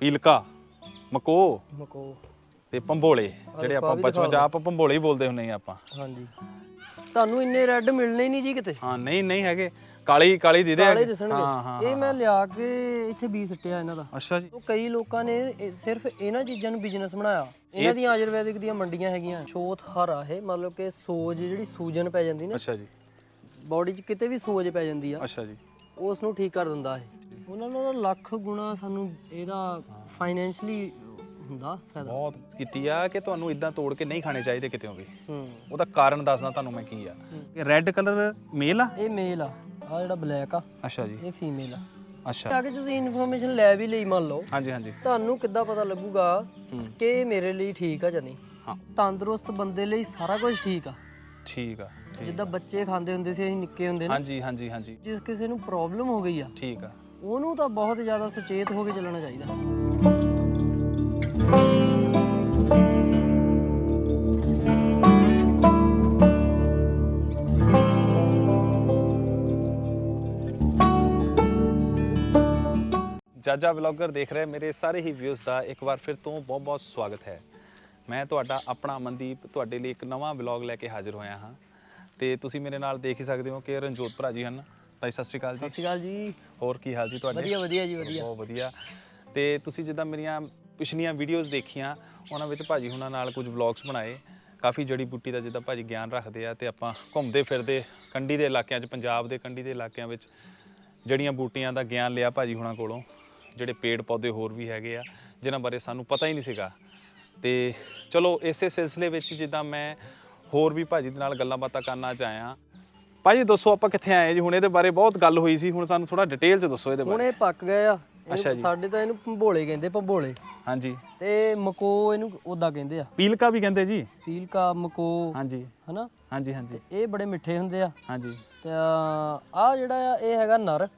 ਪੀਲਕਾ ਮਕੋ ਮਕੋ। ਤੇ ਪੰਬੋਲੇ ਜਿਹੜੇ ਆਪਾਂ ਬਚਪਨ ਚ ਆਪ ਪੰਬੋਲੇ ਹੀ ਬੋਲਦੇ ਹੁੰਨੇ ਆ ਆਪਾਂ। ਹਾਂਜੀ। ਤੁਹਾਨੂੰ ਇੰਨੇ ਰੈੱਡ ਮਿਲਣੇ ਹੀ ਨਹੀਂ ਜੀ ਕਿਤੇ? ਹਾਂ ਨਹੀਂ ਨਹੀਂ ਹੈਗੇ। ਕਾਲੀ ਕਾਲੀ ਦੇ ਦੇ ਕਾਲੇ ਦਿਸਣਗੇ। ਇਹ ਮੈਂ ਲਿਆ ਕੇ ਇੱਥੇ ਬੀ ਸੱਟਿਆ ਇਹਨਾਂ ਦਾ। ਅੱਛਾ ਜੀ। ਉਹ ਕਈ ਲੋਕਾਂ ਨੇ ਇਹ ਸਿਰਫ ਇਹਨਾਂ ਚੀਜ਼ਾਂ ਨੂੰ ਬਿਜ਼ਨਸ ਬਣਾਇਆ। ਇਹਨਾਂ ਦੀਆਂ ਆਯੁਰਵੈਦਿਕ ਦੀਆਂ ਮੰਡੀਆਂ ਹੈਗੀਆਂ ਛੋਥ ਹਰਾ ਹੈ ਮਤਲਬ ਕਿ ਸੋਜ ਜਿਹੜੀ ਸੂਜਨ ਪੈ ਜਾਂਦੀ ਨਾ। ਅੱਛਾ ਜੀ। ਬਾਡੀ 'ਚ ਕਿਤੇ ਵੀ ਸੋਜ ਪੈ ਜਾਂਦੀ ਆ। ਅੱਛਾ ਜੀ। ਉਸ ਨੂੰ ਠੀਕ ਕਰ ਦਿੰਦਾ ਇਹ। ਉਹਨਾਂ ਨੂੰ ਤਾਂ ਲੱਖ ਗੁਣਾ ਸਾਨੂੰ ਇਹਦਾ ਫਾਈਨੈਂਸ਼ਲੀ ਹੁੰਦਾ ਫਾਇਦਾ। ਬਹੁਤ ਕੀਤੀ ਆ ਕਿ ਤੁਹਾਨੂੰ ਇਦਾਂ ਤੋੜ ਕੇ ਨਹੀਂ ਖਾਣੇ ਚਾਹੀਦੇ ਕਿਤੇ ਵੀ। ਹੂੰ। ਉਹਦਾ ਕਾਰਨ ਦੱਸਦਾ ਤੁਹਾਨੂੰ ਮੈਂ ਕੀ ਆ। ਕਿ ਰੈੱਡ ਕਲਰ ਮੇਲ ਆ? ਇਹ ਮੇਲ ਆ। ਆ ਜਿਹੜਾ ਬਲੈਕ ਆ ਅੱਛਾ ਜੀ। ਇਹ ਫੀਮੇਲ ਆ। ਅੱਛਾ। ਕੇ ਤੁਸੀਂ ਇਨਫੋਰਮੇਸ਼ਨ ਲੈ ਵੀ ਲਈ ਮੰਨ ਲਓ ਹਾਂਜੀ ਹਾਂਜੀ। ਤੁਹਾਨੂੰ ਕਿੱਦਾਂ ਪਤਾ ਲੱਗੂਗਾ ਕਿ ਇਹ ਮੇਰੇ ਲਈ ਠੀਕ ਆ ਜਾਂ ਨਹੀਂ? ਹਾਂ। ਤੰਦਰੁਸਤ ਬੰਦੇ ਲਈ ਸਾਰਾ ਕੁਝ ਠੀਕ ਆ। ਠੀਕ ਆ। ਜਿੱਦਾਂ ਬੱਚੇ ਖਾਂਦੇ ਹੁੰਦੇ ਸੀ ਅਸੀਂ ਨਿੱਕੇ ਹੁੰਦੇ ਨੇ। ਹਾਂਜੀ ਹਾਂਜੀ ਹਾਂਜੀ। ਜਿਸ ਕਿਸੇ ਨੂੰ ਪ੍ਰੋਬਲਮ ਹੋ ਗਈ ਆ। ਠੀਕ ਆ। ਉਹਨੂੰ ਤਾਂ ਬਹੁਤ ਜ਼ਿਆਦਾ ਸੁਚੇਤ ਹੋ ਕੇ ਚੱਲਣਾ ਚਾਹੀਦਾ। ਜਾਜਾ ਵਲੌਗਰ ਦੇਖ ਰਹੇ ਮੇਰੇ ਸਾਰੇ ਹੀ ਵਿਊਜ਼ ਦਾ ਇੱਕ ਵਾਰ ਫਿਰ ਤੋਂ ਬਹੁਤ-ਬਹੁਤ ਸਵਾਗਤ ਹੈ। ਮੈਂ ਤੁਹਾਡਾ ਆਪਣਾ ਮਨਦੀਪ, ਤੁਹਾਡੇ ਲਈ ਇੱਕ ਨਵਾਂ ਵਲੌਗ ਲੈ ਕੇ ਹਾਜ਼ਰ ਹੋਇਆ ਹਾਂ। ਤੇ ਤੁਸੀਂ ਮੇਰੇ ਨਾਲ ਦੇਖ ਹੀ ਸਕਦੇ ਹੋ ਕਿ ਰਣਜੋਤ ਭਰਾ ਜੀ ਹਨ। ਭਾਈ ਸਤਿ ਸ਼੍ਰੀ ਅਕਾਲ ਜੀ। ਸਤਿ ਸ਼੍ਰੀ ਅਕਾਲ ਜੀ। ਹੋਰ ਕੀ ਹਾਲ ਜੀ ਤੁਹਾਡੇ? ਵਧੀਆ ਵਧੀਆ ਜੀ ਵਧੀਆ। ਬਹੁਤ ਵਧੀਆ। ਤੇ ਤੁਸੀਂ ਜਿੱਦਾਂ ਮੇਰੀਆਂ ਪਿਛਲੀਆਂ ਵੀਡੀਓਜ਼ ਦੇਖੀਆਂ ਉਹਨਾਂ ਵਿੱਚ ਭਾਜੀ ਹੁਣਾਂ ਨਾਲ ਕੁਝ ਵਲੌਗਸ ਬਣਾਏ। ਕਾਫੀ ਜੜੀ ਬੂਟੀ ਦਾ ਜਿੱਦਾਂ ਭਾਜੀ ਗਿਆਨ ਰੱਖਦੇ ਆ ਤੇ ਆਪਾਂ ਘੁੰਮਦੇ ਫਿਰਦੇ ਕੰਢੀ ਦੇ ਇਲਾਕਿਆਂ 'ਚ ਪੰਜਾਬ ਦੇ ਕੰਢੀ ਦੇ ਇਲਾਕਿਆਂ ਵਿੱਚ ਜੜੀਆਂ ਬੂਟੀਆਂ ਦਾ ਗਿਆਨ ਲਿਆ ਭਾਜੀ ਹੁਣਾਂ ਕੋਲੋਂ ਜਿਹੜੇ ਪੇੜ ਪੌਦੇ ਹੋਰ ਵੀ ਹੈਗੇ ਆ ਜਿਨ੍ਹਾਂ ਬਾਰੇ ਸਾਨੂੰ ਪਤਾ ਹੀ ਨਹੀਂ ਸੀਗਾ। ਤੇ ਚਲੋ ਇਸੇ ਸਿਲਸਿਲੇ ਵਿੱਚ ਜਿੱਦਾਂ ਮੈਂ ਹੋਰ ਵੀ ਭਾਜੀ ਦੇ ਨਾਲ ਗੱਲਾਂ ਬਾਤਾਂ ਕਰਨਾ ਚਾਹਿਆ ਭਾਜੀ ਦੱਸੋ ਆਪਾਂ ਕਿੱਥੇ ਆਏ ਜੀ? ਹੁਣ ਇਹਦੇ ਬਾਰੇ ਬਹੁਤ ਗੱਲ ਹੋਈ ਸੀ ਹੁਣ ਸਾਨੂੰ ਥੋੜਾ ਡਿਟੇਲ ਚ ਦੱਸੋ ਇਹਦੇ ਹੁਣ ਬਾਰੇ। ਇਹ ਪੱਕ ਗਏ ਆ। ਇਹ ਅੱਛਾ ਜੀ। ਸਾਡੇ ਤਾਂ ਇਹਨੂੰ ਭੰਬੋਲੇ ਕਹਿੰਦੇ ਭੰਬੋਲੇ। ਹਾਂਜੀ। ਤੇ ਮਕੋ ਇਹਨੂੰ ਉਦਾਂ ਕਹਿੰਦੇ ਆ। ਪੀਲਕਾ ਵੀ ਕਹਿੰਦੇ ਜੀ? ਪੀਲਕਾ ਮਕੋ ਹਾਂਜੀ। ਹਨਾ? ਹਾਂਜੀ ਹਾਂਜੀ। ਇਹ ਬੜੇ ਮਿੱਠੇ ਹੁੰਦੇ ਆ। ਹਾਂਜੀ। ਤੇ ਆ ਜਿਹੜਾ ਆ ਇਹ ਹੈਗਾ ਨਰ।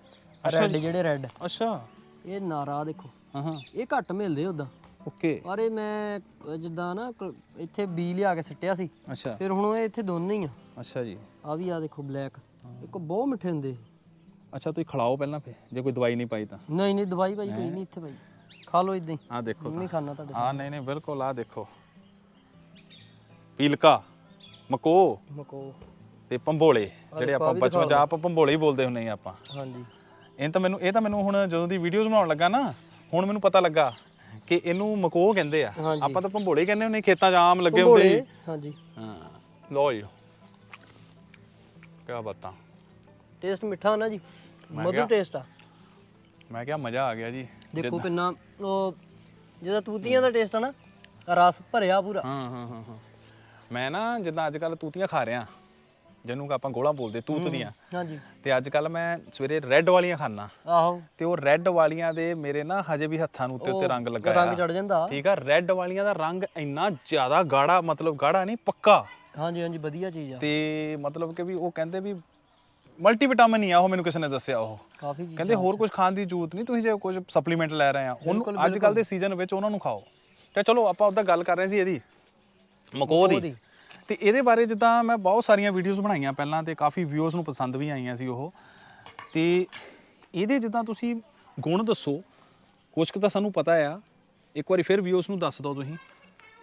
ਰੈੱਡ ਜਿਹੜੇ ਰੈੱਡ ਅੱਛਾ। ਇਹ ਨਰ ਆ ਦੇਖੋ। ਹਾਂ ਹਾਂ। ਇਹ ਘੱਟ ਮਿਲਦੇ ਉਦਾਂ ਓਕੇ। ਪਰ ਇਹ ਮੈਂ ਅ, ਜਿੱਦਾਂ ਨਾ ਕ- ਇੱਥੇ ਬੀ ਲਿਆ ਕੇ ਸਿੱਟਿਆ ਸੀ। ਅੱਛਾ। ਫਿਰ ਹੁਣ ਇਹ ਇੱਥੇ ਦੋਨੇ ਹੀ ਆ। ਅੱਛਾ ਜੀ। ਆ ਵੀ ਆ ਦੇਖੋ ਬਲੈਕ। ਇੱਕ ਬਹੁਤ ਮਿੱਠੇ ਹੁੰਦੇ। ਅੱਛਾ ਤੁਸੀਂ ਖਿਲਾਓ ਪਹਿਲਾਂ ਫੇ ਜੇ ਕੋਈ ਦਵਾਈ ਨਹੀਂ ਪਾਈ ਤਾਂ। ਨਹੀਂ ਨਹੀਂ ਦਵਾਈ ਭਾਈ ਕੋਈ ਨਹੀਂ ਇੱਥੇ ਭਾਈ। ਖਾ ਲਓ ਇਦਾਂ ਹੀ। ਆਹ ਦੇਖੋ ਨਹੀਂ ਖਾਣਾ ਤੁਹਾਡੇ ਹਾਂ ਨਹੀਂ ਨਹੀਂ ਬਿਲਕੁਲ ਆਹ ਦੇਖੋ। ਪੀਲਕਾ ਮਕੋ ਮਕੋ। ਤੇ ਪੰਬੋਲੇ ਜਿਹੜੇ ਆਪਾਂ ਬਚਪਨ ਚ ਆਪ ਪੰਬੋਲੇ ਹੀ ਬੋਲਦੇ ਹੁੰਨੇ ਆ ਆਪਾਂ। ਹਾਂਜੀ। ਇਹ ਤਾਂ ਮੈਨੂੰ ਇਹ ਤਾਂ ਮੈਨੂੰ ਹੁਣ ਜਦੋਂ ਦੀ ਵੀਡੀਓਜ਼ ਬਣਾਉਣ ਲੱਗਾ ਨਾ ਹੁਣ ਮੈਨੂੰ ਪਤਾ ਲੱਗਾ। ਕਿ ਇਹਨੂੰ ਮਕੋ ਕਹਿੰਦੇ ਆ। ਹਾਂਜੀ। ਆਪਾਂ ਤਾਂ ਪੰਬੋਲੇ ਕਹਿੰਦੇ ਹੁੰਨੇ ਖੇਤਾਂ 'ਚ ਆਮ ਲੱਗੇ ਹੁੰਦੇ। ਹਾਂਜੀ। ਹਾਂ। ਲੋ ਜੀ। ਕਿਆ ਬਤਾ। ਟੇਸਟ ਮਿੱਠਾ ਨਾ ਜੀ ਮਧੁਰ ਟੇਸਟ ਆ। ਮੈਂ ਕਿਹਾ ਮਜ਼ਾ ਆ ਗਿਆ ਜੀ। ਦੇਖੋ ਕਿੰਨਾ ਉਹ ਜਿਹਦਾ ਤੂਤੀਆਂ ਦਾ ਟੇਸਟ ਆ ਨਾ ਰਸ ਭਰਿਆ ਪੂਰਾ। ਹਾਂ ਹਾਂ ਹਾਂ ਹਾਂ। ਮੈਂ ਨਾ ਜਿੱਦਾਂ ਅੱਜ ਕੱਲ ਤੂਤੀਆਂ ਖਾ ਰਿਹਾ। ਜਿਹਨੂੰ ਕਿ ਆਪਾਂ ਗੋਲਾ ਬੋਲਦੇ ਤੂਤ ਦੀਆਂ। ਹਾਂਜੀ। ਤੇ ਅੱਜ ਕੱਲ ਮੈਂ ਸਵੇਰੇ ਰੈੱਡ ਵਾਲੀਆਂ ਖਾਣਾ ਆਹੋ। ਤੇ ਉਹ ਰੈੱਡ ਵਾਲੀਆਂ ਦੇ ਮੇਰੇ ਨਾ ਹਜੇ ਵੀ ਹੱਥਾਂ ਨੂੰ ਉੱਤੇ ਉੱਤੇ ਰੰਗ ਲੱਗਾ ਰੰਗ ਆ। ਚੜ ਜਾਂਦਾ। ਠੀਕ ਆ ਰੈੱਡ ਵਾਲੀਆਂ ਦਾ ਰੰਗ ਇੰਨਾ ਜ਼ਿਆਦਾ ਗਾੜਾ ਮਤਲਬ ਗਾੜਾ ਨਹੀਂ ਪੱਕਾ। ਹਾਂਜੀ ਹਾਂਜੀ ਵਧੀਆ ਚੀਜ਼ ਆ। ਤੇ ਮਤਲਬ ਕਿ ਵੀ ਉਹ ਕਹਿੰਦੇ ਵੀ ਮਲਟੀ ਵਿਟਾਮਿਨ ਹੀ ਆ ਉਹ ਮੈਨੂੰ ਕਿਸੇ ਨੇ ਦੱਸਿਆ ਉਹ। ਕਾਫੀ ਚੀਜ਼ ਕਹਿੰਦੇ ਹੋਰ ਕੁਝ ਖਾਣ ਦੀ ਜ਼ਰੂਰਤ ਨਹੀਂ ਤੁਸੀਂ ਜੇ ਕੁਝ ਸਪਲੀਮੈਂਟ ਲੈ ਰਹੇ ਆ ਉਹਨੂੰ ਅੱਜ ਕੱਲ ਦੇ ਸੀਜ਼ਨ ਵਿੱਚ ਉਹਨਾਂ ਨੂੰ ਖਾਓ। ਤੇ ਚਲੋ ਆਪਾਂ ਉਹਦਾ ਗੱਲ ਕਰ ਰਹੇ ਸੀ ਇਹਦੀ। ਮਕੋ ਦੀ। ਦੀ। ਤੇ ਇਹਦੇ ਬਾਰੇ ਜਿੱਦਾਂ ਮੈਂ ਬਹੁਤ ਸਾਰੀਆਂ ਵੀਡੀਓਜ਼ ਬਣਾਈਆਂ ਪਹਿਲਾਂ ਤੇ ਕਾਫੀ ਵਿਊਅਰਸ ਨੂੰ ਪਸੰਦ ਵੀ ਆਈਆਂ ਸੀ ਉਹ। ਤੇ ਇਹਦੇ ਜਿੱਦਾਂ ਤੁਸੀਂ ਗੁਣ ਦੱਸੋ ਕੁਝ ਕੁ ਤਾਂ ਸਾਨੂੰ ਪਤਾ ਆ। ਇੱਕ ਵਾਰੀ ਫਿਰ ਵਿਊਅਰਸ ਨੂੰ ਦੱਸ ਦਿਓ ਤੁਸੀਂ।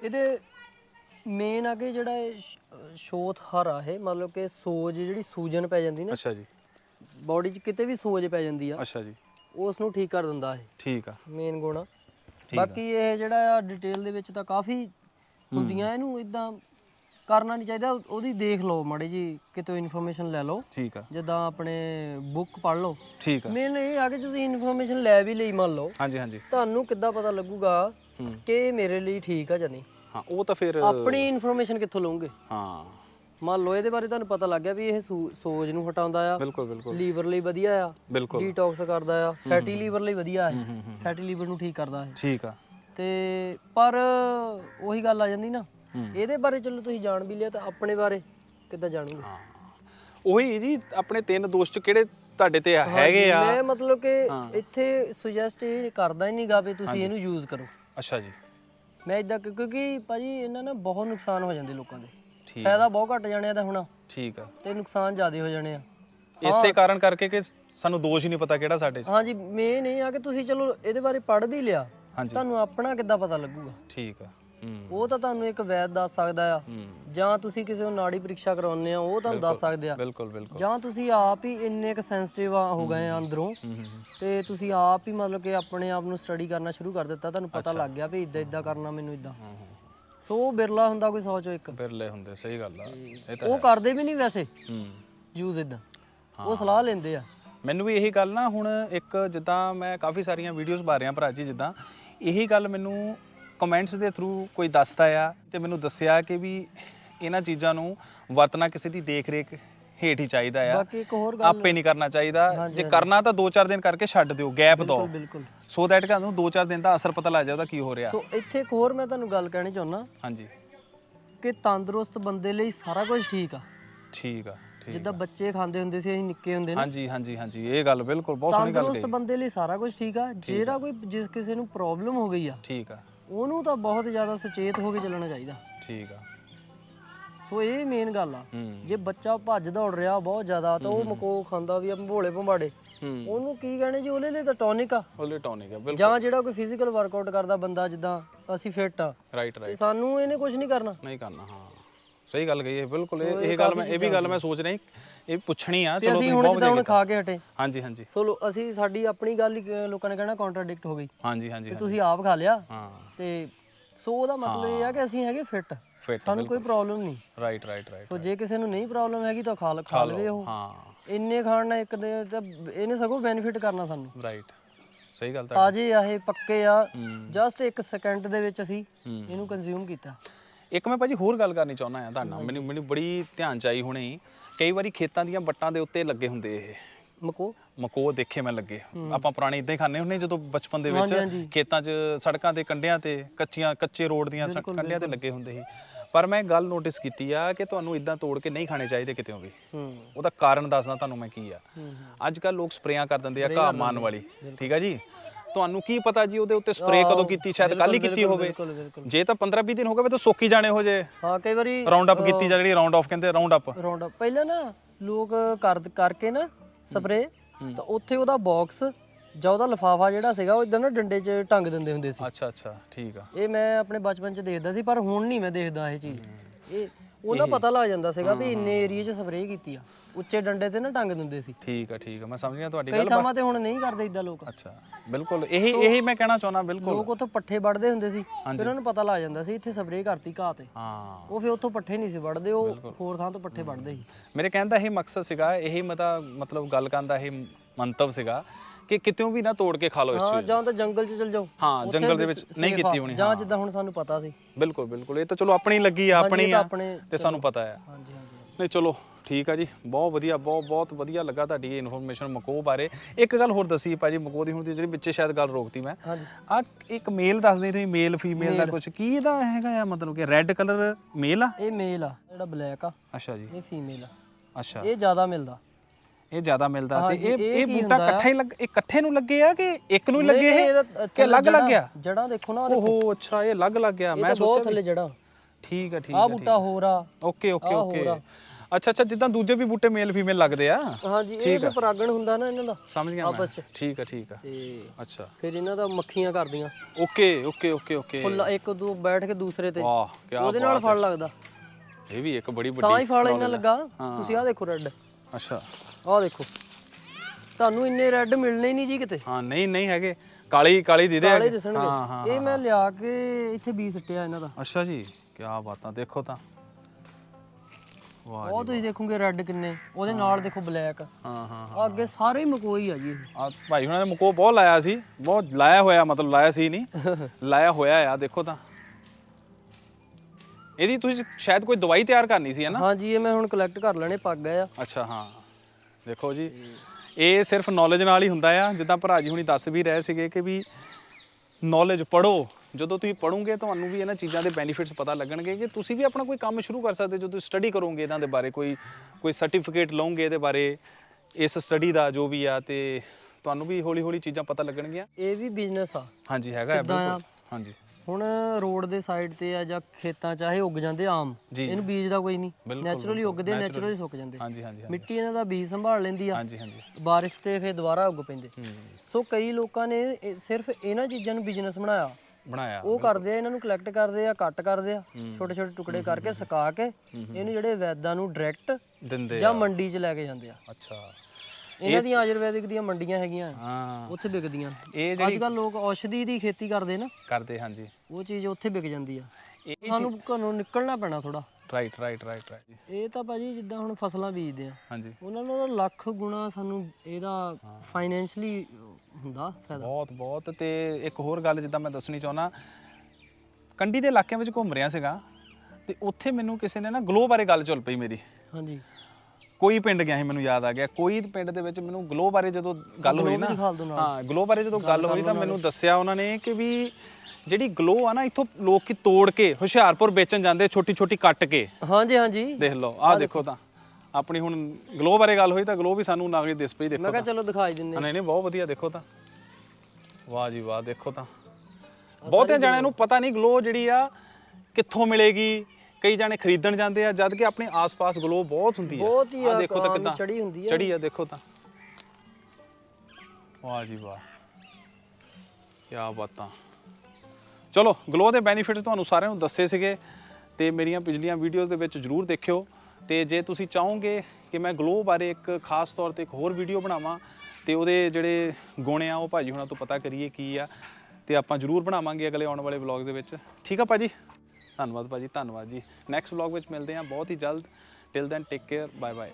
ਇਹਦੇ ਮੇਨ ਆ ਕਿ ਜਿਹੜਾ ਇਹ ਸ਼- ਸ਼ੋਥ ਹਰਾ ਹੈ ਮਤਲਬ ਕਿ ਸੋਜ ਜਿਹੜੀ ਸੂਜਨ ਪੈ ਜਾਂਦੀ ਨਾ। ਅੱਛਾ ਜੀ। ਬਾਡੀ 'ਚ ਕਿਤੇ ਵੀ ਸੋਜ ਪੈ ਜਾਂਦੀ ਆ। ਅੱਛਾ ਜੀ। ਉਸ ਨੂੰ ਠੀਕ ਕਰ ਦਿੰਦਾ ਇਹ। ਠੀਕ ਆ। ਮੇਨ ਗੁਣ ਆ। ਠੀਕ ਆ। ਬਾਕੀ ਇਹ ਜਿਹੜਾ ਆ ਡਿਟੇਲ ਦੇ ਵਿੱਚ ਤਾਂ ਕਾਫੀ ਹੁੰਦੀਆਂ ਇਹਨੂੰ ਇਦਾਂ ਕਰਨਾ ਨਹੀਂ ਚਾਹੀਦਾ ਉਹਦੀ ਦੇਖ ਲਓ ਮਾੜੀ ਜੀ ਕਿਤੋਂ ਇਨਫੋਰਮੇਸ਼ਨ ਲੈ ਲਓ। ਠੀਕ ਆ। ਜਿੱਦਾਂ ਆਪਣੇ ਬੁੱਕ ਪੜ੍ਹ ਲਓ। ਠੀਕ ਆ। ਮੇਨ ਇਹ ਆ ਕਿ ਤੁਸੀਂ ਇਨਫੋਰਮੇਸ਼ਨ ਲੈ ਵੀ ਲਈ ਮੰਨ ਲਓ। ਹਾਂਜੀ ਹਾਂਜੀ। ਤੁਹਾਨੂੰ ਕਿੱਦਾਂ ਪਤਾ ਲੱਗੂਗਾ ਹੂੰ। ਕਿ ਇਹ ਮੇਰੇ ਲਈ ਠੀਕ ਆ ਜਾਂ ਨਹੀਂ? ਹਾਂ ਉਹ ਤਾਂ ਫਿਰ ਆਪਣੀ ਇਨਫੋਰਮੇਸ਼ਨ ਕਿੱਥੋਂ ਲਓਗੇ? ਹਾਂ। ਮੰਨ ਲਓ ਇਹਦੇ ਬਾਰੇ ਤੁਹਾਨੂੰ ਪਤਾ ਲੱਗ ਗਿਆ ਵੀ ਇਹ ਸੂ- ਸੋਜ ਨੂੰ ਹਟਾਉਂਦਾ ਆ। ਬਿਲਕੁਲ ਬਿਲਕੁਲ। ਲੀਵਰ ਲਈ ਵਧੀਆ ਆ। ਬਿਲਕੁਲ। ਡੀਟੌਕਸ ਕਰਦਾ ਆ। ਫੈਟੀ ਲੀਵਰ ਲਈ ਵਧੀਆ ਹੈ ਫੈਟੀ ਲੀਵਰ ਨੂੰ ਠੀਕ ਕਰਦਾ ਹੈ ਠੀਕ ਆ। ਤੇ ਪਰ ਉਹੀ ਗੱਲ ਆ ਜਾਂਦੀ ਨਾ। ਇਹਦੇ ਬਾਰੇ ਚਲੋ ਤੁਸੀਂ ਜਾਣ ਵੀ ਲਿਆ ਤਾਂ ਆਪਣੇ ਬਾਰੇ ਕਿੱਦਾਂ ਜਾਣੋਗੇ? ਹਾਂ। ਉਹੀ ਜੀ ਆਪਣੇ ਤਿੰਨ ਦੋਸਤ ਕਿਹੜੇ ਤੁਹਾਡੇ ਤੇ ਹੈਗੇ ਆ? ਮੈਂ ਮਤਲਬ ਕਿ। ਇੱਥੇ ਸੁਜੈਸਟ ਇਹ ਕਰਦਾ ਹੀ ਨਹੀਂਗਾ ਵੀ ਤੁਸੀਂ ਇਹਨੂੰ ਯੂਜ਼ ਕਰੋ। ਅੱਛਾ ਜੀ। ਮੈਂ ਇਦਾਂ ਕਿਉਂਕਿ ਭਾਜੀ ਇਹਨਾਂ ਨਾਲ ਬਹੁਤ ਨੁਕਸਾਨ ਹੋ ਜਾਂਦੇ ਲੋਕਾਂ ਦੇ। ਠੀਕ। ਫਾਇਦਾ ਬਹੁਤ ਘਟ ਜਾਣੇ ਆ ਤਾਂ ਹੁਣ। ਠੀਕ ਆ। ਤੇ ਨੁਕਸਾਨ ਜ਼ਿਆਦਾ ਹੋ ਜਾਣੇ ਆ। ਇਸੇ ਕਾਰਨ ਕਰਕੇ ਕਿ ਸਾਨੂੰ ਦੋਸ਼ ਹੀ ਨਹੀਂ ਪਤਾ ਕਿਹੜਾ ਸਾਡੇ 'ਚ। ਹਾਂਜੀ ਮੇਨ ਇਹ ਆ ਕਿ ਤੁਸੀਂ ਚਲੋ ਇਹਦੇ ਬਾਰੇ ਪੜ੍ਹ ਵੀ ਲਿਆ। ਤੁਹਾਨੂੰ ਆਪਣਾ ਕਿੱਦਾਂ ਪਤਾ ਲੱਗੂਗਾ। ਠੀਕ ਆ। ਉਹ ਤਾਂ ਤੁਹਾਨੂੰ ਇੱਕ ਵੈਦ ਦੱਸ ਸਕਦਾ ਆ। ਜਾਂ ਤੁਸੀਂ ਕਿਸੇ ਨੂੰ ਨਾੜੀ ਪ੍ਰੀਖਿਆ ਕਰਾਉਂਦੇ ਆ ਉਹ ਤੁਹਾਨੂੰ ਦੱਸ ਸਕਦੇ ਆ। ਬਿਲਕੁਲ ਬਿਲਕੁਲ। ਜਾਂ ਤੁਸੀਂ ਆਪ ਹੀ ਇੰਨੇ ਕ ਸੈਂਸਿਟਿਵ ਹੋ ਗਏ ਆ ਅੰਦਰੋਂ। ਤੇ ਤੁਸੀਂ ਆਪ ਹੀ ਮਤਲਬ ਕਿ ਆਪਣੇ ਆਪ ਨੂੰ ਸਟੱਡੀ ਕਰਨਾ ਸ਼ੁਰੂ ਕਰ ਦਿੱਤਾ ਤੁਹਾਨੂੰ ਪਤਾ ਲੱਗ ਗਿਆ ਵੀ ਇਦਾਂ ਇਦਾਂ ਕਰਨਾ ਮੈਨੂੰ ਇਦਾਂ। ਸੋ ਬਿਰਲਾ ਹੁੰਦਾ ਕੋਈ ਸੌ ਚੋਂ ਇੱਕ। ਬਿਰਲੇ ਹੁੰਦੇ ਸਹੀ ਗੱਲ ਆ। ਇਹ ਤਾਂ ਉਹ ਕਰਦੇ ਵੀ ਨਹੀਂ ਵੈਸੇ। ਹੂੰ। ਯੂਜ਼ ਇਦਾਂ ਉਹ ਸਲਾਹ ਲੈਂਦੇ ਆ। ਮੈਨੂੰ ਵੀ ਇਹੀ ਗੱਲ ਨਾ ਹੁਣ ਇੱਕ ਜਿੱਦਾਂ ਮੈਂ ਕਾਫੀ ਸਾਰੀਆਂ ਵੀਡੀਓਜ਼ ਪਾ ਰਿਹਾ ਭਰਾ ਜੀ ਜਿੱਦਾਂ। ਇਹੀ ਗੱਲ ਮੈਨੂੰ ਕਮੈਂਟਸ ਦੇ ਥਰੂ ਕੋਈ ਦੱਸਦਾ ਆ ਤੇ ਮੈਨੂੰ ਦੱਸਿਆ ਕਿ ਵੀ ਇਹਨਾਂ ਚੀਜ਼ਾਂ ਨੂੰ ਵਰਤਣਾ ਕਿਸੇ ਦੀ ਦੇਖ ਰੇਖ ਹੇਠ ਹੀ ਚਾਹੀਦਾ ਆ। ਬਾਕੀ ਇੱਕ ਹੋਰ ਗੱਲ ਆਪੇ ਨਹੀਂ ਕਰਨਾ ਚਾਹੀਦਾ। ਜੇ ਕਰਨਾ ਤਾਂ 2-4 ਦਿਨ ਕਰਕੇ ਛੱਡ ਦਿਓ ਗੈਪ ਦਿਓ। ਬਿਲਕੁਲ। ਸੋ ਦੈਟ ਕਿ ਤੁਹਾਨੂੰ 2-4 ਦਿਨ ਦਾ ਅਸਰ ਪਤਾ ਲੱਗ ਜਾਊਗਾ ਕੀ ਹੋ ਰਿਹਾ। ਸੋ ਇੱਥੇ ਇੱਕ ਹੋਰ ਮੈਂ ਤੁਹਾਨੂੰ ਗੱਲ ਕਹਿਣੀ ਚਾਹੁੰਦਾ। ਹਾਂਜੀ। ਕਿ ਤੰਦਰੁਸਤ ਬੰਦੇ ਲਈ ਸਾਰਾ ਕੁਝ ਠੀਕ ਆ। ਠੀਕ ਆ ਜਿੱਦਾਂ ਬੱਚੇ ਖਾਂਦੇ ਹੁੰਦੇ ਸੀ ਅਸੀਂ ਨਿੱਕੇ ਹੁੰਦੇ ਨੇ। ਹਾਂਜੀ ਹਾਂਜੀ ਹਾਂਜੀ। ਇਹ ਗੱਲ ਬਿਲਕੁਲ ਬਹੁਤ ਸੋਹਣੀ ਗੱਲ ਤੰਦਰੁਸਤ ਕਹੀ। ਬੰਦੇ ਲਈ ਸਾਰਾ ਕੁਝ ਠੀਕ ਆ। ਜਿਹੜਾ ਕੋਈ ਜਿਸ ਕਿਸੇ ਨੂੰ ਪ੍ਰੋਬਲਮ ਹੋ ਗਈ ਆ। ਠੀਕ ਆ। ਉਹਨੂੰ ਤਾਂ ਬਹੁਤ ਜ਼ਿਆਦਾ ਸੁਚੇਤ ਹੋ ਕੇ ਚੱਲਣਾ ਚਾਹੀਦਾ। ਠੀਕ ਆ। ਸੋ ਇਹ ਮੇਨ ਗੱਲ ਆ। ਹੂੰ। ਜੇ ਬੱਚਾ ਭੱਜ ਦੌੜ ਰਿਹਾ ਬਹੁਤ ਜ਼ਿਆਦਾ ਤਾਂ ਉਹ ਮਕੋ ਖਾਂਦਾ ਵੀ ਆ ਭੋਲੇ ਭੰਬਾੜੇ। ਹੂੰ। ਉਹਨੂੰ ਕੀ ਕਹਿਣੇ ਜੀ ਉਹਦੇ ਲਈ ਤਾਂ ਟੌਨਿਕ ਆ। ਉਹਲੇ ਟੌਨਿਕ ਆ ਬਿਲਕੁਲ। ਜਾਂ ਜਿਹੜਾ ਕੋਈ ਫਿਜ਼ੀਕਲ ਵਰਕਆਊਟ ਕਰਦਾ ਬੰਦਾ ਜਿੱਦਾਂ ਅਸੀਂ ਫਿੱਟ ਆ। ਰਾਈਟ ਤੇ ਰਾਈਟ ਸਾਨੂੰ ਇਹਨੇ ਕੁਝ ਨਹੀਂ ਕਰਨਾ। ਨਹੀਂ ਕਰਨਾ ਹਾਂ। ਸਹੀ ਗੱਲ ਕਹੀ ਹੈ ਬਿਲਕੁਲ। ਇਹ ਇਹ ਗੱਲ ਮੈਂ ਇਹ ਵੀ ਗੱਲ ਮੈਂ ਸੋਚ ਰਹੀ ਇਹ ਪੁੱਛਣੀ ਆ। ਚਲੋ ਅਸੀਂ ਹੁਣ ਜਿੱਦਾਂ ਹੁਣ ਖਾ ਕੇ ਹਟੇ। ਹਾਂਜੀ ਹਾਂਜੀ। ਸੋ ਲੋ- ਅਸੀਂ ਸਾਡੀ ਆਪਣੀ ਗੱਲ ਲੋਕਾਂ ਨੇ ਕਹਿਣਾ ਕੰਟਰਡਿਕਟ ਹੋ ਗਈ। ਹਾਂਜੀ ਹਾਂਜੀ। ਤੁਸੀਂ ਆਪ ਖਾ ਲਿਆ। ਹਾਂ। ਤੇ ਸੋ ਉਹਦਾ ਮਤਲਬ ਇਹ ਆ ਕਿ ਅਸੀਂ ਹੈਗੇ ਫਿੱਟ ਸਾਨੂੰ ਕੋਈ ਪ੍ਰੋਬਲਮ ਨਹੀਂ। ਰਾਈਟ ਰਾਈਟ ਰਾਈਟ ਸੋ ਜੇ ਕਿਸੇ ਨੂੰ ਨਹੀਂ ਪ੍ਰੋਬਲਮ ਹੈਗੀ ਤਾਂ ਖਾ ਖਾ ਲਵੇ ਉਹ। ਹਾਂ। ਇੰਨੇ ਖਾਣ ਨਾਲ ਇੱਕ ਦੇ ਤਾਂ ਇਹਨੇ ਸਗੋਂ ਬੈਨੀਫਿਟ ਕਰਨਾ ਸਾਨੂੰ। ਰਾਈਟ ਸਹੀ ਗੱਲ ਤਾਂ ਤਾਜ਼ੇ ਆ ਇਹ ਪੱਕੇ ਆ ਜਸਟ ਇੱਕ ਸੈਕਿੰਡ ਦੇ ਵਿੱਚ ਅਸੀਂ। ਇਹਨੂੰ ਕੰਜ਼ਿਊਮ ਕੀਤਾ। ਇੱਕ ਮੈਂ ਭਾਜੀ ਹੋਰ ਗੱਲ ਕਰਨੀ ਚਾਹੁੰਦਾ ਆ ਤੁਹਾਡੇ ਨਾਲ। ਮੈਨੂੰ ਮੈਨੂੰ ਬੜੀ ਧਿਆਨ ਚ ਆਈ ਹੁਣੇ। ਕਈ ਵਾਰੀ ਖੇਤਾਂ ਦੀਆਂ ਵੱਟਾਂ ਦੇ ਉੱਤੇ ਲੱਗੇ ਹੁੰਦੇ ਇਹ। ਮਕੋ? ਮਕੋ ਦੇਖੇ ਮੈਂ ਲੱਗੇ। ਆਪਾਂ ਪੁਰਾਣੇ ਇਦਾਂ ਹੀ ਖਾਂਦੇ ਹੁੰਦੇ ਜਦੋਂ ਬਚਪਨ ਦੇ ਵਿੱਚ। ਖੇਤਾਂ 'ਚ ਸੜਕਾਂ ਦੇ ਕੰਢਿਆਂ ਤੇ ਕੱਚੀਆਂ ਕੱਚੇ ਰੋਡ ਦੀਆਂ ਕੰਢਿਆਂ ਤੇ ਲੱਗੇ ਹੁੰਦੇ ਸੀ। ਪਰ ਮੈਂ ਗੱਲ ਨੋਟਿਸ ਕੀਤੀ ਆ ਕਿ ਤੁਹਾਨੂੰ ਇਦਾਂ ਤੋੜ ਕੇ ਨਹੀਂ ਖਾਣੇ ਚਾਹੀਦੇ ਕਿਤੇ ਵੀ। ਉਹਦਾ ਕਾਰਨ ਦੱਸਦਾ ਤੁਹਾਨੂੰ ਮੈਂ ਕੀ ਆ। ਅੱਜ ਕੱਲ ਲੋਕ ਸਪਰੇਆਂ ਕਰ ਦਿੰਦੇ ਆ ਘਾਹ ਮਾਰਨ ਵਾਲੀ। ਠੀਕ ਆ ਜੀ? ਤੁਹਾਨੂੰ ਕੀ ਪਤਾ ਜੀ ਉਹਦੇ ਉੱਤੇ ਸਪਰੇ ਕਦੋਂ ਕੀਤੀ? ਸ਼ਾਇਦ ਕੱਲ ਹੀ ਕੀਤੀ ਹੋਵੇ। ਬਿਲਕੁਲ ਬਿਲਕੁਲ। ਜੇ ਤਾਂ 15 20 ਦਿਨ ਹੋ ਗਏ ਤਾਂ ਸੋਕੀ ਜਾਣੇ ਹੋ ਜੇ। ਹਾਂ ਕਈ ਵਾਰੀ ਰਾਉਂਡ ਅਪ ਕੀਤੀ ਜਾਂ ਜਿਹੜੀ ਰਾਉਂਡ ਆਫ ਕਹਿੰਦੇ ਰਾਉਂਡ ਅਪ ਰਾਉਂਡ ਪਹਿਲਾਂ ਨਾ ਲੋਕ ਕਰ ਕਰਕੇ ਨਾ ਸਪਰੇ ਤਾਂ ਉੱਥੇ ਉਹਦਾ ਬਾਕਸ ਜਾਂ ਉਹਦਾ ਲਫਾਫਾ ਜਿਹੜਾ ਸੀਗਾ ਉਹ ਇਦਾਂ ਨਾ ਡੰਡੇ 'ਚ ਟੰਗ ਦਿੰਦੇ ਹੁੰਦੇ ਸੀ। ਅੱਛਾ ਅੱਛਾ ਠੀਕ ਆ। ਇਹ ਮੈਂ ਆਪਣੇ ਬਚਪਨ 'ਚ ਦੇਖਦਾ ਸੀ ਪਰ ਹੁਣ ਨਹੀਂ ਮੈਂ ਦੇਖਦਾ ਇਹ ਚੀਜ਼। ਇਹ ਉਹਨਾਂ ਪਤਾ ਲੱਗ ਜਾਂਦਾ ਸੀਗਾ ਵੀ ਇੰਨੇ ਏਰੀਆ 'ਚ ਸਪਰੇਅ ਕੀਤੀ ਆ। ਉੱਚੇ ਡੰਡੇ ਤੇ ਨਾ ਟੰਗ ਦਿੰਦੇ ਸੀ। ਠੀਕ ਆ ਠੀਕ ਆ। ਮੈਂ ਸਮਝ ਗਿਆ ਤੁਹਾਡੀ ਕਈ ਗੱਲ ਥਾਵਾਂ ਤੇ ਹੁਣ ਨਹੀਂ ਕਰਦੇ ਇਦਾਂ ਲੋਕ। ਅੱਛਾ ਬਿਲਕੁਲ। ਇਹੀ ਇਹੀ ਮੈਂ ਕਹਿਣਾ ਚਾਹੁੰਦਾ ਬਿਲਕੁਲ। ਲੋਕ ਉੱਥੋਂ ਪੱਠੇ ਵੱਢਦੇ ਹੁੰਦੇ ਸੀ ਫਿਰ ਉਹਨਾਂ ਨੂੰ ਪਤਾ ਲੱਗ ਜਾਂਦਾ ਸੀ ਇੱਥੇ ਸਪਰੇਅ ਕਰਤੀ ਘਾਹ ਤੇ। ਹਾਂ। ਉਹ ਫਿਰ ਉੱਥੋਂ ਪੱਠੇ ਨਹੀਂ ਸੀ ਵੱਢਦੇ ਉਹ ਹੋਰ ਥਾਂ ਤੋਂ ਪੱਠੇ ਵੱਢਦੇ ਸੀ। ਮੇਰੇ ਕਹਿਣ ਦਾ ਇਹ ਮਕਸਦ ਸੀਗਾ ਇਹੀ ਮਤਾ ਮਤਲਬ ਗੱਲ ਕਰਨ ਦਾ ਇਹ ਮੰਤਵ ਸੀਗਾ ਕਿ ਕਿਤੇੋਂ ਵੀ ਨਾ ਤੋੜ ਕੇ ਖਾ ਲਓ ਇਸ ਹਾਂ ਚੀਜ਼ ਜਾਂ ਤਾਂ ਜੰਗਲ 'ਚ ਚਲ ਜਾਓ। ਹਾਂ ਜੰਗਲ ਦੇ ਵਿੱਚ ਨਹੀਂ। ਕੀਤੀ ਹੋਣੀ ਜਾਂ ਜਿੱਦਾਂ ਹੁਣ ਸਾਨੂੰ ਪਤਾ ਸੀ। ਬਿਲਕੁਲ ਬਿਲਕੁਲ। ਇਹ ਤਾਂ ਚਲੋ ਆਪਣੀ ਲੱਗੀ ਆ ਆਪਣੀ ਆ ਤੇ ਸਾਨੂੰ ਪਤਾ ਆ। ਹਾਂਜੀ ਹਾਂਜੀ। ਨਹੀਂ ਚਲੋ ਠੀਕ ਆ ਜੀ। ਬਹੁਤ ਵਧੀਆ ਬਹੁਤ ਬਹੁਤ ਵਧੀਆ ਲੱਗਾ ਤੁਹਾਡੀ ਇਹ ਇਨਫੋਰਮੇਸ਼ਨ ਮਕੋ ਬਾਰੇ। ਇੱਕ ਗੱਲ ਹੋਰ ਦੱਸੀ ਭਾਜੀ ਮਕੋ ਦੀ ਹੁਣ ਦੀ ਜਿਹੜੀ ਵਿੱਚੇ ਸ਼ਾਇਦ ਗੱਲ ਰੋਕਤੀ ਮੈਂ। ਆ ਇੱਕ ਮੇਲ ਦੱਸਦੇ ਤੁਸੀਂ ਮੇਲ ਫੀਮੇਲ ਦਾ ਕੁਝ ਕੀ ਇਹਦਾ ਹੈਗਾ ਆ? ਮਤਲਬ ਕਿ ਰੈੱਡ ਕਲਰ ਮੇਲ ਆ? ਇਹ ਮੇਲ ਆ ਜਿਹੜਾ ਬਲੈਕ ਆ। ਅੱਛਾ ਜੀ। ਇਹ ਫੀਮੇਲ ਆ। ਅੱਛਾ। ਇਹ ਜ਼ਿਆਦਾ ਮਿਲਦਾ। ਇਹ ਜ਼ਿਆਦਾ ਮਿਲਦਾ। ਤੇ ਇਹ ਇਹ ਬੂਟਾ? ਇਕੱਠੇ ਹੀ ਲੱਗ ਇਕੱਠੇ ਨੂੰ ਲੱਗੇ ਆ ਕਿ ਇੱਕ ਨੂੰ ਹੀ ਲੱਗੇ ਇਹ? ਕਿ ਅਲੱਗ ਲੱਗ ਗਿਆ ਜੜ੍ਹਾਂ ਦੇਖੋ ਨਾ ਓਹੋ ਅੱਛਾ ਇਹ ਅਲੱਗ ਲੱਗ ਗਿਆ ਮੈਂ ਸੋਚਿਆ ਥੱਲੇ ਜੜ੍ਹਾਂ। ਠੀਕ ਆ ਠੀਕ ਆ ਆ ਬੂਟਾ ਹੋਰ ਆ। Okay okay okay. ਅੱਛਾ ਅੱਛਾ ਜਿੱਦਾਂ ਦੂਜੇ ਵੀ ਬੂਟੇ ਮੇਲ ਫੀਮੇਲ ਲੱਗਦੇ ਆ। ਹਾਂਜੀ ਇਹ ਫਿਰ ਪਰਾਗਣ ਹੁੰਦਾ ਨਾ ਇਹਨਾਂ ਦਾ। ਸਮਝ ਗਿਆ ਮੈਂ। ਆਪਸ ਚ। ਠੀਕ ਆ ਠੀਕ ਆ। ਤੇ ਅੱਛਾ। ਫਿਰ ਇਹਨਾਂ ਦਾ ਮੱਖੀਆਂ ਕਰਦੀਆਂ। Okay okay okay okay. ਫੁੱਲ ਇੱਕ ਦੋ ਬੈਠ ਕੇ ਦੂਸਰੇ ਤੇ। ਵਾਹ ਕੀ ਉਹਦੇ ਨਾਲ ਫਲ ਲੱਗਦਾ। ਇਹ ਵੀ ਇੱਕ ਬੜੀ ਤਾਂ ਵੱਡੀ ਹੀ ਫਲ ਇੰਨਾ ਲੱਗਾ। ਤੁਸੀਂ ਆਹ ਦੇਖੋ ਰੈੱਡ ਅੱਛਾ। ਆਹ ਦੇਖੋ। ਤੁਹਾਨੂੰ ਇੰਨੇ ਰੈੱਡ ਮਿਲਣੇ ਹੀ ਨਹੀਂ ਜੀ ਕਿਤੇ। ਹਾਂ ਨਹੀਂ ਨਹੀਂ ਹੈਗੇ। ਕਾਲੀ ਕਾਲੀ ਦੀਦੇ ਕਾਲੇ ਹੈਗੇ। ਦਿਸਣਗੇ। ਹਾਂ ਹਾਂ ਇਹ ਮੈਂ ਲਿਆ ਕੇ ਇੱਥੇ ਬੀ ਸੱਟਿਆ ਇਹਨਾਂ ਦਾ। ਅੱਛਾ ਜੀ ਕੀ ਬਾਤਾਂ। ਦੇਖੋ ਤਾਂ। ਵਾਹ ਉਹ ਤੁਸੀਂ ਦੇਖੋਗੇ ਰੈੱਡ ਕਿੰਨੇ ਉਹਦੇ ਨਾਲ ਦੇਖੋ ਬਲੈਕ ਹਾਂ ਹਾਂ ਆ ਅੱਗੇ ਸਾਰੇ ਹੀ ਮਕੋਈ ਆ ਜੀ ਇਹ। ਆ ਭਾਈ ਹੁਣਾਂ ਨੇ ਮੁਕੋ ਬਹੁਤ ਲਾਇਆ ਸੀ ਬਹੁਤ ਲਾਇਆ ਹੋਇਆ ਮਤਲਬ ਲਾਇਆ ਸੀ ਨਹੀਂ ਲਾਇਆ ਹੋਇਆ ਆ ਦੇਖੋ ਤਾਂ। ਇਹਦੀ ਤੁਸੀਂ ਸ਼ਾਇਦ ਕੋਈ ਦਵਾਈ ਤਿਆਰ ਕਰਨੀ ਸੀ ਹੈ ਨਾ? ਹਾਂਜੀ ਇਹ ਮੈਂ ਹੁਣ ਕਲੈਕਟ ਕਰ ਲੈਣੇ ਪੱਗ ਗਏ ਆ। ਅੱਛਾ ਹਾਂ। ਦੇਖੋ ਜੀ ਇਹ ਸਿਰਫ ਨੌਲੇਜ ਨਾਲ ਹੀ ਹੁੰਦਾ ਆ। ਜਿੱਦਾਂ ਭਰਾ ਜੀ ਹੁਣੀ ਦੱਸ ਵੀ ਰਹੇ ਸੀਗੇ ਕਿ ਵੀ ਨੌਲੇਜ ਪੜੋ ਜਦੋਂ ਤੁਸੀਂ ਪੜੋਗੇ ਤੁਹਾਨੂੰ ਵੀ ਇਹਨਾਂ ਚੀਜ਼ਾਂ ਦੇ ਬੈਨੀਫਿਟਸ ਪਤਾ ਲੱਗਣਗੇ ਕਿ ਤੁਸੀਂ ਵੀ ਆਪਣਾ ਕੋਈ ਕੰਮ ਸ਼ੁਰੂ ਕਰ ਸਕਦੇ ਜਦੋਂ ਤੁਸੀਂ ਸਟੱਡੀ ਕਰੋਗੇ ਇਹਨਾਂ ਦੇ ਬਾਰੇ ਕੋਈ ਕੋਈ ਸਰਟੀਫਿਕੇਟ ਲਓਗੇ ਇਹਦੇ ਬਾਰੇ ਇਸ ਸਟੱਡੀ ਦਾ ਜੋ ਵੀ ਆ ਤੇ ਤੁਹਾਨੂੰ ਵੀ ਹੌਲੀ ਹੌਲੀ ਚੀਜ਼ਾਂ ਪਤਾ ਲੱਗਣਗੀਆਂ। ਇਹ ਵੀ ਬਿਜ਼ਨਸ ਆ। ਹਾਂਜੀ ਹੈਗਾ ਹੈ ਕਿੱਦਾਂ ਆ? ਬਿਲਕੁਲ ਹਾਂਜੀ। ਹੁਣ ਰੋਡ ਦੇ ਸਾਈਡ ਤੇ ਆ ਜਾਂ ਖੇਤਾਂ ਚਾਹੇ ਉੱਗ ਜਾਂਦੇ ਆਮ ਜੀ। ਇਹਨੂੰ ਬੀਜਦਾ ਕੋਈ ਨਹੀਂ। ਬਿਲਕੁਲ, ਨੈਚੁਰਲੀ ਉੱਗਦੇ ਨੈਚੁਰਲੀ ਸੁੱਕ ਜਾਂਦੇ। ਹਾਂਜੀ ਹਾਂਜੀ ਹਾਂਜੀ। ਮਿੱਟੀ ਇਹਨਾਂ ਦਾ ਬੀਜ ਸੰਭਾਲ ਲੈਂਦੀ ਆ। ਹਾਂਜੀ ਹਾਂਜੀ। ਬਾਰਿਸ਼ ਤੇ ਫਿਰ ਦੁਬਾਰਾ ਉੱਗ ਪੈਂਦੇ। ਹੂੰ। ਸੋ ਕਈ ਲੋਕਾਂ ਨੇ ਇਹ- ਸਿਰਫ ਇਹਨਾਂ ਚੀਜ਼ਾਂ ਨੂੰ ਬਿਜ਼ਨਸ ਬਣਾਇਆ। ਬਣਾਇਆ। ਉਹ ਕਰਦੇ ਆ ਇਹਨਾਂ ਨੂੰ ਕਲੈਕਟ ਕਰਦੇ ਆ ਕੱਟ ਕਰਦੇ ਆ ਛੋਟੇ ਛੋਟੇ ਟੁਕੜੇ ਕਰਕੇ ਸੁਕਾ ਕੇ ਇਹਨੂੰ ਜਿਹੜੇ ਵੈਦਾਂ ਨੂੰ ਡਾਇਰੈਕਟ ਦਿੰਦੇ ਜਾਂ ਮੰਡੀ 'ਚ ਲੈ ਕੇ ਜਾਂਦੇ ਆ। ਅੱਛਾ। ਇਹਨਾਂ ਦੀਆਂ ਆਯੁਰਵੈਦਿਕ ਦੀਆਂ ਮੰਡੀਆਂ ਹੈਗੀਆਂ। ਹਾਂ। ਉੱਥੇ ਵਿਕਦੀਆਂ। ਇਹ ਅੱਜ ਕੱਲ ਲੋਕ ਔਸ਼ਧੀ ਦੀ ਖੇਤੀ ਕਰਦੇ ਨਾ। ਕਰਦੇ ਹਾਂਜੀ। ਉਹ ਚੀਜ਼ ਉੱਥੇ ਵਿਕ ਜਾਂਦੀ ਆ। ਇਹ ਸਾਨੂੰ ਘਰੋਂ ਨਿਕਲਣਾ ਪੈਣਾ ਥੋੜਾ ਰਾਈਟ ਰਾਈਟ ਰਾਈਟ ਰਾਈਟ ਇਹ ਤਾਂ ਭਾਜੀ ਜਿੱਦਾਂ ਹੁਣ ਫਸਲਾਂ ਬੀਜਦੇ ਆ। ਹਾਂਜੀ। ਉਹਨਾਂ ਨੂੰ ਤਾਂ ਲੱਖ ਗੁਣਾ ਸਾਨੂੰ ਇਹਦਾ ਫਾਈਨੈਂਸ਼ਲੀ ਹੁੰਦਾ ਫਾਇਦਾ। ਬਹੁਤ ਬਹੁਤ ਤੇ ਇੱਕ ਹੋਰ ਗੱਲ ਜਿੱਦਾਂ ਮੈਂ ਦੱਸਣੀ ਚਾਹੁੰਦਾ ਕੰਡੀ ਦੇ ਇਲਾਕਿਆਂ ਵਿੱਚ ਘੁੰਮ ਰਿਹਾ ਸੀਗਾ ਤੇ ਉੱਥੇ ਮੈਨੂੰ ਕਿਸੇ ਨੇ ਨਾ ਗਲੋ ਬਾਰੇ ਗੱਲ ਚੱਲ ਪਈ ਮੇਰੀ। ਹਾਂਜੀ। ਕੋਈ ਪਿੰਡ ਗਿਆ ਸੀ ਮੈਨੂੰ ਯਾਦ ਆ ਗਿਆ। ਕੋਈ ਪਿੰਡ ਦੇ ਵਿੱਚ ਮੈਨੂੰ ਗਲੋ ਬਾਰੇ ਜਦੋਂ ਗੱਲ ਹੋਈ ਨਾ ਹਾਂ ਗਲੋ ਬਾਰੇ ਜਦੋਂ ਗੱਲ ਹੋਈ ਤਾਂ ਮੈਨੂੰ ਦੱਸਿਆ ਉਹਨਾਂ ਨੇ ਕਿ ਵੀ ਜਿਹੜੀ ਗਲੋ ਆ ਨਾ ਇੱਥੋਂ ਲੋਕ ਕੀ ਤੋੜ ਕੇ ਹੁਸ਼ਿਆਰਪੁਰ ਵੇਚਣ ਜਾਂਦੇ ਛੋਟੀ ਛੋਟੀ ਕੱਟ ਕੇ। ਹਾਂਜੀ ਹਾਂਜੀ। ਦੇਖ ਲਓ ਆਹ ਦੇਖੋ ਤਾਂ। ਆਪਣੀ ਹੁਣ ਗਲੋ ਬਾਰੇ ਗੱਲ ਹੋਈ ਤਾਂ ਗਲੋ ਵੀ ਸਾਨੂੰ ਨਾ ਕੇ ਦਿਸ ਪਈ ਦੇਖੋ ਮੈਂ ਕਿਹਾ ਚਲੋ ਦਿਖਾਈ ਦਿੰਨੇ ਨਹੀਂ ਨਹੀਂ ਬਹੁਤ ਵਧੀਆ ਦੇਖੋ ਤਾਂ। ਵਾਹ ਜੀ ਵਾਹ ਦੇਖੋ ਤਾਂ। ਬਹੁਤਿਆਂ ਜਣਿਆਂ ਨੂੰ ਪਤਾ ਨਹੀਂ ਗਲੋ ਜਿਹੜੀ ਆ ਕਿੱਥੋਂ ਮਿਲੇਗੀ ਕਈ ਜਾਣੇ ਖਰੀਦਣ ਜਾਂਦੇ ਆ ਜਦ ਕਿ ਆਪਣੇ ਆਸ-ਪਾਸ ਗਲੋ ਬਹੁਤ ਹੁੰਦੀ ਆ। ਬਹੁਤ ਹੀ ਆ, ਦੇਖੋ ਤਾਂ ਕਿਦਾਂ। ਚੜੀ ਹੁੰਦੀ ਆ ਚੜੀ ਆ ਦੇਖੋ ਤਾਂ। ਵਾਹ ਜੀ ਵਾਹ। ਕੀ ਬਾਤਾਂ। ਚਲੋ ਗਲੋ ਦੇ ਬੈਨੀਫਿਟਸ ਤੁਹਾਨੂੰ ਸਾਰਿਆਂ ਨੂੰ ਦੱਸੇ ਸੀਗੇ ਤੇ ਮੇਰੀਆਂ ਪਿਛਲੀਆਂ ਵੀਡੀਓਜ਼ ਦੇ ਵਿੱਚ ਜਰੂਰ ਦੇਖਿਓ। ਤੇ ਜੇ ਤੁਸੀਂ ਚਾਹੋਗੇ ਕਿ ਮੈਂ ਗਲੋ ਬਾਰੇ ਇੱਕ ਖਾਸ ਤੌਰ ਤੇ ਇੱਕ ਹੋਰ ਵੀਡੀਓ ਬਣਾਵਾਂ ਤੇ ਉਹਦੇ ਜਿਹੜੇ ਗੁਣ ਆ ਉਹ ਭਾਜੀ ਹੁਣਾਂ ਤੋਂ ਪਤਾ ਕਰੀਏ ਕੀ ਆ ਤੇ ਆਪਾਂ ਜਰੂਰ ਬਣਾਵਾਂਗੇ ਅਗਲੇ ਆਉਣ ਵਾਲੇ ਵਲੌਗਸ ਦੇ ਵਿੱਚ। ਠੀਕ ਆ ਭਾਜੀ? ਧੰਨਵਾਦ ਭਾਜੀ, ਧੰਨਵਾਦ ਜੀ। ਨੈਕਸਟ ਵਲੌਗ ਵਿੱਚ ਮਿਲਦੇ ਹਾਂ। ਬਹੁਤ ਹੀ ਜਲਦ। Till then take care bye bye